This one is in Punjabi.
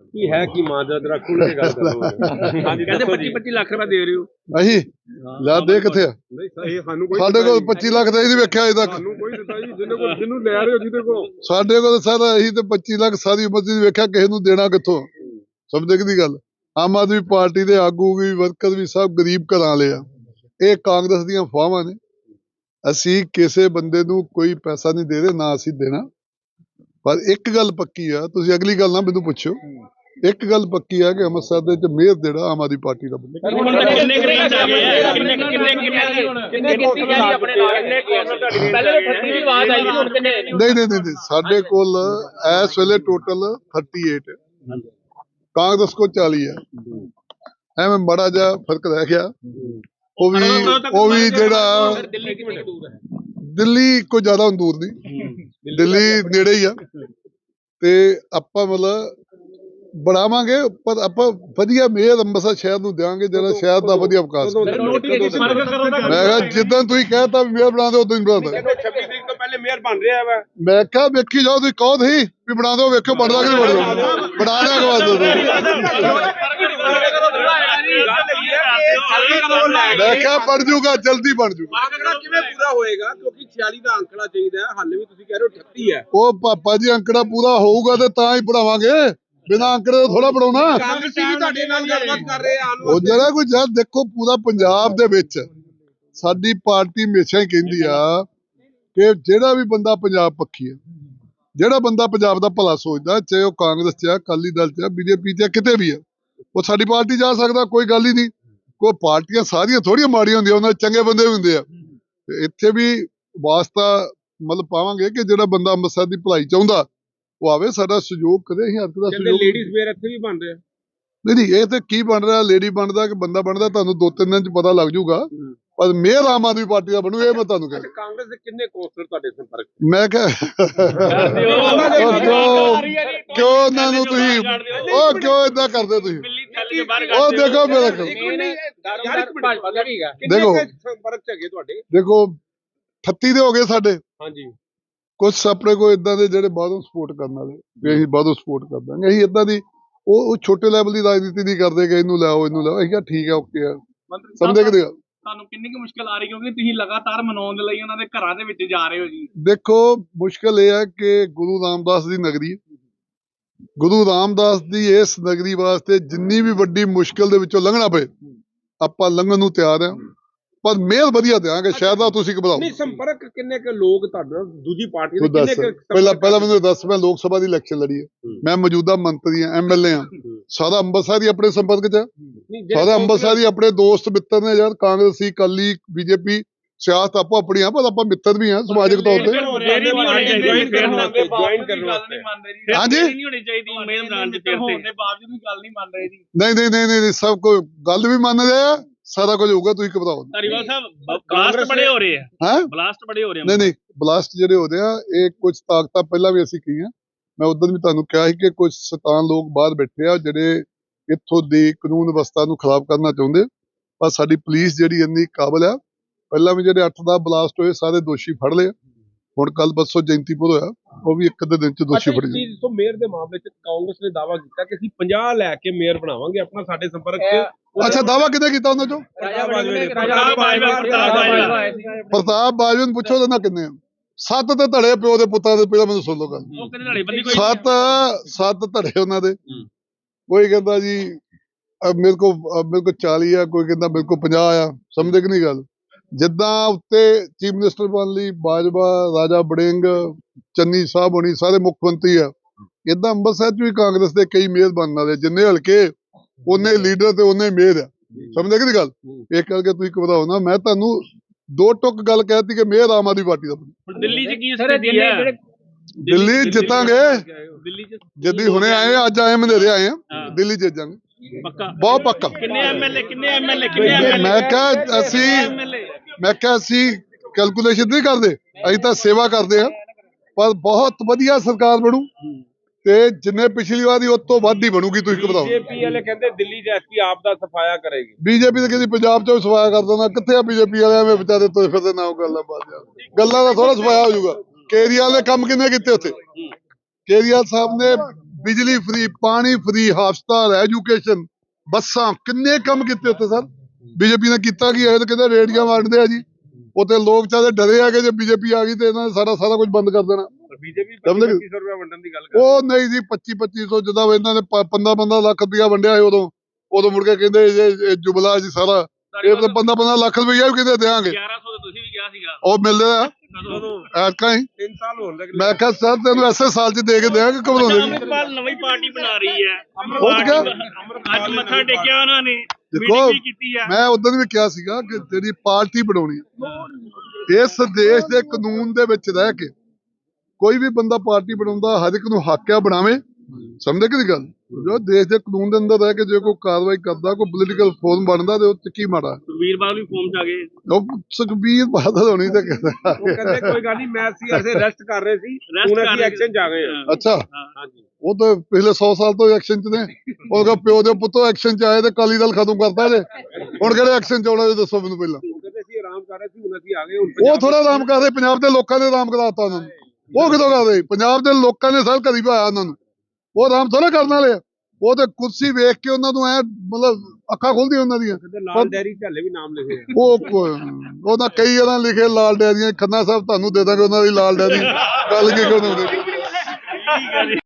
ਕੀ ਹੈ ਕੀ ਮਾਜਰਾ ਜਰਾ ਖੁੱਲ ਕੇ ਗੱਲ ਕਰੋ। ਹਾਂਜੀ ਕਹਿੰਦੇ ਦੱਸੋ 25 ਜੀ। 25 ਲੱਖ ਰੁਪਏ ਦੇ ਰਹੇ ਹੋ। ਅਸੀਂ ਲੈ ਦੇ ਕਿੱਥੇ ਆ? ਨਹੀਂ ਸਹੀ ਸਾਨੂੰ ਕੋਈ ਸਾਡੇ ਕੋਲ 25 ਲੱਖ ਦਾ ਨਹੀਂ ਵੇਖਿਆ ਅਜੇ ਤੱਕ। ਸਾਨੂੰ ਕੋਈ ਦਿੱਤਾ ਜੀ ਜਿਹਨੇ ਕੋਲ ਜਿਹਨੂੰ ਲੈ ਰਹੇ ਹੋ ਜਿਹਦੇ ਕੋਲ। ਸਾਡੇ ਕੋਲ ਸਰ ਅਸੀਂ ਤੇ 25 ਲੱਖ ਸਾਰੀ ਉਮਰ ਦੀ ਵੇਖਿਆ ਕਿਸੇ ਨੂੰ ਦੇਣਾ ਕਿੱਥੋਂ? ਸਮਝਦੇ ਕਿ ਦੀ ਗੱਲ? ਆਮ ਆਦਮੀ ਪਾਰਟੀ ਦੇ ਆਗੂ ਵੀ ਵਰਕਰ ਵੀ ਸਭ ਗਰੀਬ ਘਰਾਂ ਵਾਲੇ ਆ। ਇਹ ਕਾਂਗਰਸ ਦੀਆਂ ਫਾਹਾਂ ਨੇ। ਅਸੀਂ ਕਿਸੇ ਬੰਦੇ ਨੂੰ ਕੋਈ ਪੈਸਾ ਨਹੀਂ ਦੇ ਰਹੇ ਨਾ ਅਸੀਂ ਦੇਣਾ। ਪਰ ਇੱਕ ਗੱਲ ਪੱਕੀ ਆ ਤੁਸੀਂ ਅਗਲੀ ਗੱਲ ਨਾ ਮੈਨੂੰ ਪੁੱਛੋ ਇੱਕ ਗੱਲ ਪੱਕੀ ਆ ਕਿ ਅੰਮ੍ਰਿਤਸਰ ਦੇ ਵਿੱਚ ਮੇਅਰ ਜਿਹੜਾ ਆਮ ਆਦਮੀ ਪਾਰਟੀ ਦਾ ਬਣੇਗਾ ਹੁਣ ਤੱਕ ਕਿੰਨੇ ਗ੍ਰੇਡ ਆ ਗਏ ਆ? ਕਿੰਨੇ ਕਿੰਨੇ ਕਿੰਨੇ ਕਿੰਨੇ ਕੀਤੀ ਗਈ ਆਪਣੇ ਨਾਲ ਕਿੰਨੇ ਪਹਿਲੇ ਤਾਂ 38 ਦੀ ਆਵਾਜ਼ ਆਈ ਸੀ ਹੁਣ ਕਿੰਨੇ ਨਹੀਂ ਨਹੀਂ ਨਹੀਂ ਸਾਡੇ ਕੋਲ ਇਸ ਵੇਲੇ ਟੋਟਲ 38 ਹੈ ਕਾਂਗਰਸ ਕੋ 40 ਹੈ ਐਵੇਂ ਬੜਾ ਜਿਹਾ ਫ਼ਰਕ ਰਹਿ ਗਿਆ ਉਹ ਵੀ ਉਹ ਵੀ ਜਿਹੜਾ ਦਿੱਲੀ ਕਿੰਨੀ ਦੂਰ ਹੈ ਦਿੱਲੀ ਕੋਈ ਜ਼ਿਆਦਾ ਦੂਰ ਨਹੀਂ ਦਿੱਲੀ ਨੇੜੇ ਹੀ ਆ ਤੇ ਆਪਾਂ ਮਤਲਬ ਬਣਾਵਾਂਗੇ ਪਰ ਆਪਾਂ ਵਧੀਆ ਮੇਅਰ ਅੰਮ੍ਰਿਤਸਰ ਸ਼ਹਿਰ ਨੂੰ ਦਿਆਂਗੇ ਜਿਹੜਾ ਸ਼ਹਿਰ ਦਾ ਵਧੀਆ ਵਿਕਾਸ। ਮੈਂ ਕਿਹਾ ਜਿੱਦਾਂ ਤੁਸੀਂ ਕਹਿਤਾ ਵੀ ਮੇਅਰ ਬਣਾ ਦਿਓ ਉਦੋਂ ਹੀ ਬਣਾ ਦਿਓ। 26 ਤਰੀਕ ਤੋਂ ਪਹਿਲੇ ਮੇਅਰ ਬਣ ਰਿਹਾ ਵਾ। ਮੈਂ ਕਿਹਾ ਵੇਖੀ ਜਾਓ ਤੁਸੀਂ ਕਹੋ ਤੁਸੀਂ ਵੀ ਬਣਾ ਦਿਓ ਵੇਖੋ ਬਣਦਾ ਕਿ ਨਹੀਂ ਬਣਦਾ ਬਣਾ ਦਿਆ ਕਵਾ ਮੈਂ ਕਿਹਾ ਬਣ ਜੂਗਾ ਜਲਦੀ ਬਣ ਜੂਗਾ। ਅੰਕੜਾ ਕਿਵੇਂ ਪੂਰਾ ਹੋਏਗਾ? ਕਿਉਂਕਿ 46 ਦਾ ਅੰਕੜਾ ਚਾਹੀਦਾ ਹੈ ਹਾਲੇ ਵੀ ਤੁਸੀਂ ਕਹਿ ਰਹੇ ਹੋ 38 ਹੈ। ਉਹ ਪਾਪਾ ਜੀ ਅੰਕੜਾ ਪੂਰਾ ਹੋਊਗਾ ਤੇ ਤਾਂ ਹੀ ਪੜਾਵਾਂਗੇ। ਬਿਨਾ ਅੰਕੜੇ ਤੋਂ ਥੋੜਾ ਪੜਾਉਣਾ। ਕਾਂਗਰਸ ਵੀ ਤੁਹਾਡੇ ਨਾਲ ਗੱਲਬਾਤ ਕਰ ਰਹੇ ਆ ਉਹ ਜਿਹੜਾ ਕੋਈ ਜਦ ਦੇਖੋ ਪੂਰਾ ਪੰਜਾਬ ਦੇ ਵਿੱਚ ਸਾਡੀ ਪਾਰਟੀ ਹਮੇਸ਼ਾ ਹੀ ਕਹਿੰਦੀ ਆ ਕਿ ਜਿਹੜਾ ਵੀ ਬੰਦਾ ਪੰਜਾਬ ਪੱਖੀ ਆ ਜਿਹੜਾ ਬੰਦਾ ਪੰਜਾਬ ਦਾ ਭਲਾ ਸੋਚਦਾ ਚਾਹੇ ਉਹ ਕਾਂਗਰਸ 'ਚ ਆ ਅਕਾਲੀ ਦਲ 'ਚ ਆ ਬੀਜੇਪੀ 'ਚ ਆ ਕਿਤੇ ਵੀ ਆ ਉਹ ਸਾਡੀ ਪਾਰਟੀ ਜਾ ਸਕਦਾ ਕੋਈ ਗੱਲ ਹੀ ਨਹੀਂ। ਕੋਈ ਪਾਰਟੀਆਂ ਸਾਰੀਆਂ ਥੋੜੀਆਂ ਮਾੜੀਆਂ ਹੁੰਦੀਆਂ ਉਹਨਾਂ ਚੰਗੇ ਬੰਦੇ ਵੀ ਹੁੰਦੇ ਆ। ਇੱਥੇ ਵੀ ਵਾਸਤਾ ਮਤਲਬ ਪਾਵਾਂਗੇ ਕਿ ਜਿਹੜਾ ਬੰਦਾ ਅੰਮ੍ਰਿਤਸਰ ਦੀ ਭਲਾਈ ਚਾਹੁੰਦਾ ਉਹ ਆਵੇ ਸਾਡਾ ਸਹਿਯੋਗ ਕਰੇ ਅਸੀਂ ਹੱਥ ਦਾ ਸਹਿਯੋਗ ਲੇਡੀਜ਼ ਵੇਅਰ ਇੱਥੇ ਵੀ ਬਣ ਰਿਹਾ। ਨਹੀਂ ਨਹੀਂ ਇਹ ਤੇ ਕੀ ਬਣ ਰਿਹਾ ਲੇਡੀ ਬਣਦਾ ਕਿ ਬੰਦਾ ਬਣਦਾ ਤੁਹਾਨੂੰ ਦੋ ਤਿੰਨ ਦਿਨ ਚ ਪਤਾ ਲੱਗ ਜਾਊਗਾ। ਪਰ ਮੇਅਰ ਆਮ ਆਦਮੀ ਪਾਰਟੀ ਦਾ ਬਣੂ ਇਹ ਮੈਂ ਤੁਹਾਨੂੰ ਕਹਿੰਦਾ ਕਾਂਗਰਸ ਦੇ ਕਿੰਨੇ ਕੌਂਸਲਰ ਤੁਹਾਡੇ ਸੰਪਰਕ ਮੈਂ ਕਿਹਾ ਕਿਉਂ ਉਹਨਾਂ ਨੂੰ ਤੁਸੀਂ ਉਹ ਕਿਉਂ ਇਦਾਂ ਕਰਦੇ ਤੁਸੀਂ? ਉਹ ਦੇਖੋ ਮੇਰਾ ਕੰਮ। ਭਾਜਪਾ ਦਾ ਕੀ ਹੈ ਦੇਖੋ। ਸੰਪਰਕ ਚ ਹੈਗੇ ਤੁਹਾਡੇ? ਦੇਖੋ 38 ਦੇ ਹੋ ਗਏ ਸਾਡੇ। ਹਾਂਜੀ। ਕੁਝ ਆਪਣੇ ਕੋਲ ਇਦਾਂ ਦੇ ਜਿਹੜੇ ਬਾਹਰੋਂ ਸਪੋਰਟ ਕਰਨ ਵਾਲੇ ਵੀ ਅਸੀਂ ਬਾਹਰੋਂ ਸਪੋਰਟ ਕਰ ਦਾਂਗੇ। ਅਸੀਂ ਇਦਾਂ ਦੀ ਉਹ ਉਹ ਛੋਟੇ ਲੈਵਲ ਦੀ ਰਾਜਨੀਤੀ ਨਹੀਂ ਕਰਦੇ ਕਿ ਇਹਨੂੰ ਲਿਆਓ ਇਹਨੂੰ ਲਿਆਓ। ਅਸੀਂ ਕਿਹਾ ਠੀਕ ਹੈ ਓਕੇ ਆ। ਸਮਝੇ ਕਿ? ਤੁਹਾਨੂੰ ਕਿੰਨੀ ਕੁ ਮੁਸ਼ਕਲ ਆ ਰਹੀ? ਕਿਉਂਕਿ ਤੁਸੀਂ ਲਗਾਤਾਰ ਮਨਾਉਣ ਦੇ ਲਈ ਉਹਨਾਂ ਦੇ ਘਰਾਂ ਦੇ ਵਿੱਚ ਜਾ ਰਹੇ ਹੋ ਜੀ। ਦੇਖੋ ਮੁਸ਼ਕਲ ਇਹ ਹੈ ਕਿ ਗੁਰੂ ਰਾਮਦਾਸ ਦੀ ਨਗਰੀ ਹੈ। ਗੁਰੂ ਰਾਮਦਾਸ ਦੀ ਇਸ ਨਗਰੀ ਵਾਸਤੇ ਜਿੰਨੀ ਵੀ ਵੱਡੀ ਮੁਸ਼ਕਲ ਦੇ ਵਿੱਚੋਂ ਲੰਘਣਾ ਪਏ ਆਪਾਂ ਲੰਘਣ ਨੂੰ ਤਿਆਰ ਹਾਂ। ਪਰ ਮਿਹਰ ਵਧੀਆ ਦਿਆਂਗੇ ਸ਼ਾਇਦ ਦਾ ਤੁਸੀਂ ਘਬਰਾਓ। ਨਹੀਂ ਸੰਪਰਕ ਕਿੰਨੇ ਕੁ ਲੋਕ ਤੁਹਾਡੇ ਦੂਜੀ ਪਾਰਟੀ ਦੇ ਕਿੰਨੇ ਕੁ ਪਹਿਲਾਂ ਪਹਿਲਾਂ ਮੈਨੂੰ ਦੱਸ ਮੈਂ ਲੋਕ ਸਭਾ ਦੀ ਇਲੈਕਸ਼ਨ ਲੜੀ ਹੈ। ਮੈਂ ਮੌਜੂਦਾ ਮੰਤਰੀ ਹਾਂ ਐਮਐਲਏ ਹੂੰ। ਸਾਰਾ ਅੰਮ੍ਰਿਤਸਰ ਹੀ ਆਪਣੇ ਸੰਪਰਕ 'ਚ ਸਾਰਾ ਅੰਮ੍ਰਿਤਸਰ ਹੀ ਆਪਣੇ ਦੋਸਤ ਮਿੱਤਰ ਨੇ ਯਾਰ ਕਾਂਗਰਸੀ ਕਾਲੀ ਬੀਜੇਪੀ ਸਿਆਸਤ ਆਪੋ ਆਪਣੀ ਆ ਪਰ ਆਪਾਂ ਮਿੱਤਰ ਵੀ ਹਾਂ ਸਮਾਜਿਕ ਤੌਰ ਤੇ। ਜੁਆਇਨ ਕਰਨ ਵਾਸਤੇ ਜੁਆਇਨ ਕਰਨ ਵਾਸਤੇ। ਹਾਂਜੀ। ਨਹੀਂ ਹੋਣੀ ਚਾਹੀਦੀ ਮੇਲ ਬਣਾ ਦੇ ਹੋਣ ਦੇ ਬਾਵਜੂਦ ਵੀ ਗੱਲ ਨਹੀਂ ਮੰਨ ਰਹੇ। ਜੀ ਨਹੀਂ ਨਹੀਂ ਨਹੀਂ ਸਭ ਕੋਈ ਗੱਲ ਵੀ ਮੰਨ ਰਿਹਾ ਸਾਰਾ ਕੁਝ ਹੋਊਗਾ ਤੁਸੀਂ ਘਬਰਾਓ। ਧਾਰੀਵਾਲ ਸਾਹਿਬ ਬਲਾਸਟ ਬੜੇ ਹੋ ਰਹੇ ਆ। ਹੈਂ? ਬਲਾਸਟ ਬੜੇ ਹੋ ਰਹੇ ਆ। ਨਹੀਂ ਨਹੀਂ ਬਲਾਸਟ ਜਿਹੜੇ ਹੋਦੇ ਆ ਇਹ ਕੁਝ ਤਾਕਤਾਂ ਪਹਿਲਾਂ ਵੀ ਅਸੀਂ ਕਹੀਆਂ ਮੈਂ ਉਦੋਂ ਵੀ ਤੁਹਾਨੂੰ ਕਿਹਾ ਸੀ ਕਿ ਕੁਝ ਸ਼ੈਤਾਨ ਲੋਕ ਬਾਹਰ ਬੈਠੇ ਆ ਜਿਹੜੇ ਇੱਥੋਂ ਦੀ ਕਾਨੂੰਨ ਵਿਵਸਥਾ ਨੂੰ ਖਰਾਬ ਕਰਨਾ ਚਾਹੁੰਦੇ ਪਰ ਸਾਡੀ ਪੁਲਿਸ ਜਿਹੜੀ ਇੰਨੀ ਕਾਬਲ ਆ ਪਹਿਲਾਂ ਵੀ ਜਿਹੜੇ 8 ਦਾ ਬਲਾਸਟ ਹੋਏ ਸਾਰੇ ਦੋਸ਼ੀ ਫੜ ਲਏ। ਹੁਣ ਕੱਲ ਬੱਸੋ ਜੈਂਤੀਪੁਰ ਹੋਇਆ ਉਹ ਵੀ ਇੱਕ ਦਿਨ ਚ ਦੋਸ਼ੀ ਫੜ ਜਾਣਗੇ ਸੋ ਮੇਅਰ ਦੇ ਮਾਮਲੇ ਚ ਕਾਂਗਰਸ ਨੇ ਦਾਵਾ ਕੀਤਾ ਕਿ ਅਸੀਂ 50 ਲੈ ਕੇ ਮੇਅਰ ਬਣਾਵਾਂਗੇ ਆਪਣਾ ਸਾਡੇ ਸੰਪਰਕ ਚ। ਅੱਛਾ ਦਾਵਾ ਕਿਹਨੇ ਕੀਤਾ ਉਹਨਾਂ ਚੋਂ ਰਾਜਾ ਬਾਜਵਾ ਨੇ ਪ੍ਰਤਾਪ ਬਾਜਵਾ, ਪ੍ਰਤਾਪ ਬਾਜਵਾ। ਪ੍ਰਤਾਪ ਬਾਜਵਾ ਨੂੰ ਪੁੱਛੋ ਨਾਲ ਕਿੰਨੇ ਆ। ਸੱਤ ਤੇ ਧੜੇ ਪਿਓ ਦੇ ਪੁੱਤਾਂ ਦੇ ਪਹਿਲਾਂ ਮੈਨੂੰ ਸੁਣ ਲਓ ਗੱਲ। ਕਹਿੰਦੇ ਸੱਤ ਸੱਤ ਧੜੇ ਉਹਨਾਂ ਦੇ। ਕੋਈ ਕਹਿੰਦਾ ਜੀ ਮੇਰੇ ਕੋ ਅਹ ਮੇਰੇ ਕੋ 40 ਆ ਕੋਈ ਕਹਿੰਦਾ ਮੇਰੇ ਕੋ 50 ਆ। ਸਮਝਦੇ ਕਿ ਨਹੀਂ ਗੱਲ? ਜਿੱਦਾਂ ਉੱਤੇ ਚੀਫ ਮਿਨਿਸਟਰ ਬਣ ਲਈ ਬਾਜਵਾ ਰਾਜਾ ਬੜਿੰਗ ਚੰਨੀ ਸਾਹਿਬ ਹੋਣੀ ਸਾਰੇ ਮੁੱਖ ਮੰਤਰੀ ਆ। ਇਦਾਂ ਅੰਮ੍ਰਿਤਸਰ ਚ ਵੀ ਕਾਂਗਰਸ ਦੇ ਕਈ ਮੇਅਰ ਬਣਨ ਵਾਲੇ ਜਿੰਨੇ ਹਲਕੇ ਉਹਨੇ ਲੀਡਰ ਤੇ ਉਹਨੇ ਮੇਅਰ ਆ। ਸਮਝਦੇ ਕਿ ਨਹੀਂ ਗੱਲ? ਇਹ ਕਰਕੇ ਤੁਸੀਂ ਘਬਰਾਓ ਨਾ ਮੈਂ ਤੁਹਾਨੂੰ ਦੋ ਟੁਕ ਗੱਲ ਕਹਿਤੀ ਕਿ ਮੇਅਰ ਆਮ ਆਦਮੀ ਪਾਰਟੀ ਦਾ ਦਿੱਲੀ 'ਚ ਕੀ ਸਰ ਜਿਹੜੇ ਦਿੱਲੀ ਜਿੱਤਾਂਗੇ। ਦਿੱਲੀ 'ਚ ਜੱਦੀ ਹੁਣੇ ਆਏ ਆ, ਅੱਜ ਆਏ ਮਨੇਰੇ ਆਏ ਆ ਹਾਂ। ਦਿੱਲੀ ਜਿੱਤ ਜਾਵਾਂਗੇ ਪੱਕਾ। ਬਹੁਤ ਪੱਕਾ। ਕਿੰਨੇ ਐਮਐਲਏ ਕਿੰਨੇ ਐਮਐਲਏ ਕਿੰਨੇ ਐਮਐਲਏ ਮੈਂ ਕਿਹਾ ਅਸੀਂ ਮੈਂ ਕਿਹਾ ਅਸੀਂ ਕੈਲਕੂਲੇਸ਼ਨ ਨਹੀਂ ਕਰਦੇ ਅਸੀਂ ਤਾਂ ਸੇਵਾ ਕਰਦੇ ਆ ਪਰ ਬਹੁਤ ਵਧੀਆ ਸਰਕਾਰ ਬਣੂ ਤੇ ਜਿੰਨੇ ਪਿਛਲੀ ਵਾਰ ਦੀ ਉਸ ਤੋਂ ਵੱਧ ਹੀ ਬਣੂਗੀ ਤੁਸੀਂ ਘਬਰਾਓ ਬੀਜੇਪੀ ਵਾਲੇ ਕਹਿੰਦੇ ਦਿੱਲੀ ਚ ਐਸਪੀ ਆਪ ਦਾ ਸਫਾਇਆ ਕਰੇਗੀ। ਬੀਜੇਪੀ ਤਾਂ ਕਹਿੰਦੀ ਪੰਜਾਬ ਚੋਂ ਸਫਾਇਆ ਕਰ ਦੇਣਾ ਕਿੱਥੇ ਆ ਬੀਜੇਪੀ ਵਾਲੇ? ਐਵੇਂ ਵਿਚਾਰੇ ਤੋਏ ਫਿਰਦੇ ਨਾ ਉਹ ਗੱਲਾਂ ਬਾਤ ਗੱਲਾਂ ਦਾ ਥੋੜਾ ਸਫਾਇਆ ਹੋ ਜਾਊਗਾ। ਕੇਜਰੀਵਾਲ ਨੇ ਕੰਮ ਕਿੰਨੇ ਕੀਤੇ ਉੱਥੇ? ਕੇਜਰੀਵਾਲ ਸਾਹਿਬ ਨੇ ਬਿਜਲੀ ਫ੍ਰੀ ਪਾਣੀ ਫ੍ਰੀ ਹਸਪਤਾਲ ਐਜੂਕੇਸ਼ਨ ਬੱਸਾਂ ਕਿੰਨੇ ਕੰਮ ਕੀਤੇ ਉੱਤੇ ਸਰ? ਬੀਜੇਪੀ ਨੇ ਕੀਤਾ ਕੀ ਹੈ? ਇਹ ਤਾਂ ਕਹਿੰਦੇ ਰੇੜੀਆਂ ਵੰਡਦੇ ਆ ਜੀ। ਉੱਥੇ ਲੋਕ ਚਾਹਦੇ ਡਰੇ ਆ ਕਿ ਜੇ ਬੀਜੇਪੀ ਆ ਗਈ ਤੇ ਇਹਨਾਂ ਨੇ ਸਾਰਾ ਸਾਰਾ ਕੁਝ ਬੰਦ ਕਰ ਦੇਣਾ। ਬੀਜੇਪੀ ਸਮਝ ਗਏ? 2500 ਰੁਪਏ ਵੰਡਣ ਦੀ ਗੱਲ ਕਰ ਉਹ ਨਹੀਂ ਜੀ 25 2500 ਜਦੋਂ ਇਹਨਾਂ ਨੇ 15 15 ਲੱਖ ਰੁਪਇਆ ਵੰਡਿਆ ਸੀ ਉਦੋਂ। ਉਦੋਂ ਮੁੜ ਕੇ ਕਹਿੰਦੇ ਇਹ ਜੁਬਲਾ ਜੀ ਸਾਰਾ। ਇਹ ਤਾਂ 15 15 ਲੱਖ ਰੁਪਇਆ ਵੀ ਕਿਤੇ ਦੇਾਂਗੇ 1100 ਤੇ ਤੁਸੀਂ ਵੀ ਕਿਹਾ ਸੀਗਾ। ਉਹ ਮਿਲਦੇ ਆ ਕਦੋਂ? ਐਤਕਾਂ ਹੀ। 3 ਸਾਲ ਹੋਣ ਲੱਗੇ। ਮੈਂ ਕਿਹਾ ਸਰ ਤੈਨੂੰ ਐਸੇ ਸਾਲ ਚ ਦੇ ਕੇ ਦੇਾਂਗੇ ਘਬਰਾਉਂਦੇ ਨਹੀਂ ਨਵੀਂ ਪਾਰਟੀ ਬਣਾ ਰਹੀ ਹੈ। ਅੱਜ ਮੱਥਾ ਟੇਕਿਆ ਉਹਨਾਂ ਨੇ। ਦੇਖੋ ਵੀ ਕੀਤੀ ਮੈਂ ਉਦੋਂ ਵੀ ਕਿਹਾ ਸੀਗਾ ਕਿ ਤੇਰੀ ਪਾਰਟੀ ਬਣਾਉਣੀ ਹੈ। ਇਸ ਦੇਸ਼ ਦੇ ਕਾਨੂੰਨ ਦੇ ਵਿੱਚ ਰਹਿ ਕੇ ਕੋਈ ਵੀ ਬੰਦਾ ਪਾਰਟੀ ਬਣਾਉਂਦਾ ਹਰ ਇੱਕ ਨੂੰ ਹੱਕ ਆ ਬਣਾਵੇ। ਸਮਝਦੇ ਕਿ ਨਹੀਂ ਗੱਲ? ਜੋ ਦੇਸ਼ ਦੇ ਕਾਨੂੰਨ ਦੇ ਅੰਦਰ ਰਹਿ ਕੇ ਜੇ ਕੋਈ ਕਾਰਵਾਈ ਕਰਦਾ ਕੋਈ ਪੋਲੀਟੀਕਲ ਫੋਰਮ ਬਣਦਾ ਤੇ ਉਹ ਚ ਕੀ ਮਾੜਾ? ਸੁਖਬੀਰ ਬਾਦਲ ਵੀ ਫੋਰਮ ਚ ਆ ਗਏ। ਉਹ ਸੁਖਬੀਰ ਬਾਦਲ ਹੋਣੀ ਤਾਂ ਕਹਿੰਦਾ ਉਹ ਕਹਿੰਦੇ ਕੋਈ ਗੱਲ ਨਹੀਂ ਮੈਂ ਸੀ ਐਸੇ ਰੈਸਟ ਕਰ ਰਹੇ ਸੀ ਹੁਣ ਕਰ ਅਸੀਂ ਰਹੇ ਐਕਸ਼ਨ ਚ ਆ ਗਏ ਹਾਂ। ਅੱਛਾ। ਹਾਂਜੀ। ਉਹ ਤਾਂ ਪਿਛਲੇ 100 ਸਾਲ ਤੋਂ ਐਕਸ਼ਨ ਚ ਨੇ। ਉਹਦਾ ਪਿਓ ਦੇ ਪੁੱਤੋਂ ਐਕਸ਼ਨ ਚ ਆਏ ਤੇ ਕਾਲੀ ਦਲ ਖਤਮ ਕਰਤਾ ਜੇ। ਹੁਣ ਕਿਹੜੇ ਐਕਸ਼ਨ ਚ ਆਉਣਾ ਇਹ ਦੱਸੋ ਮੈਨੂੰ ਪਹਿਲਾਂ? ਉਹ ਕਹਿੰਦੇ ਸੀ ਆਰਾਮ ਕਰ ਰਹੇ ਸੀ ਹੁਣ ਅਸੀਂ ਆ ਗਏ ਹੁਣ ਉਹ ਪੰਜਾਬ ਥੋੜਾ ਆਰਾਮ ਕਰਦੇ ਪੰਜਾਬ ਦੇ ਲੋਕਾਂ ਨੇ ਆਰਾਮ ਕਰਾਤਾ ਉਹਨਾਂ ਨੂੰ। ਉਹ ਕਿਦੋਂ ਕਰਦੇ ਪੰਜਾਬ ਦੇ ਲੋਕਾਂ ਨੇ ਸਰ ਕਦੀ ਪਾਇਆ ਉਹਨਾਂ ਨੂੰ। ਉਹ ਆਰਾਮ ਥੋੜਾ ਕਰਨ ਵਾਲੇ ਆ। ਉਹ ਤੇ ਕੁਰਸੀ ਵੇਖ ਕੇ ਉਹਨਾਂ ਨੂੰ ਐ ਮਤਲਬ ਅੱਖਾਂ ਖੁੱਲਦੀ ਉਹਨਾਂ ਦੀਆਂ। ਲਾਲ ਡੈਰੀ ਝੱਲੇ ਵੀ ਨਾਮ ਲਿਖੇ ਉਹ ਕੋ- ਉਹਨਾਂ ਕਈ ਜਣਾ ਲਿਖੇ ਲਾਲ ਡੈਰੀਆਂ। ਖੰਨਾ ਸਾਹਿਬ ਤੁਹਾਨੂੰ ਦੇ ਦਾਂਗੇ ਉਹਨਾਂ ਦੀ ਲਾਲ ਡੈਰੀ। ਗੱਲ ਕੀ ਕਰਨੀ